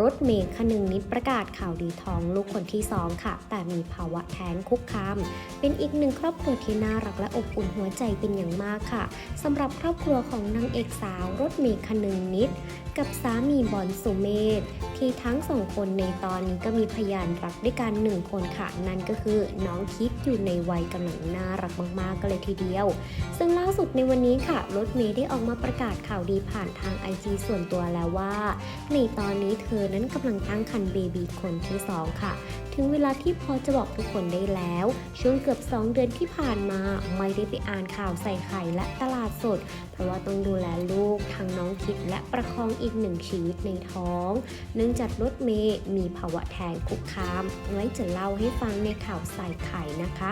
รถเมย์คนึงนิดประกาศข่าวดีท้องลูกคนที่สองค่ะ แต่มีภาวะแท้งคุกคาม เป็นอีกหนึ่งครอบครัวที่น่ารักและอบอุ่นหัวใจเป็นอย่างมากค่ะสำหรับครอบครัวของนางเอกสาวรถเมย์คนึงนิด กับสามีบอลสุเมธที่ทั้งสองคนในตอนนี้ก็มีพยานรักด้วยกันหนึ่งคนค่ะ นั่นก็คือน้องคิดอยู่ในวัยกำลังน่ารักมากๆกันเลยทีเดียว ซึ่งล่าสุดในวันนี้ค่ะรถเมย์ได้ออกมาประกาศข่าวดีผ่านทางไอจีส่วนตัวแล้วว่า ในตอนนี้เธอนั้นกำลังตั้งครรภ์เบบีคนที่ 2 ค่ะ ถึงเวลาที่พอจะบอกทุกคนได้แล้ว ช่วงเกือบ 2 เดือนที่ผ่านมาไม่ได้ไปอ่านข่าวใส่ไข่และตลาดสด เพราะว่าต้องดูแลลูกทางน้องคิดและประคองอีกหนึ่งชีวิตในท้อง เนื่องจากรถเมย์มีภาวะแท้งคุกคาม ไว้จะเล่าให้ฟังในข่าวใส่ไข่นะคะ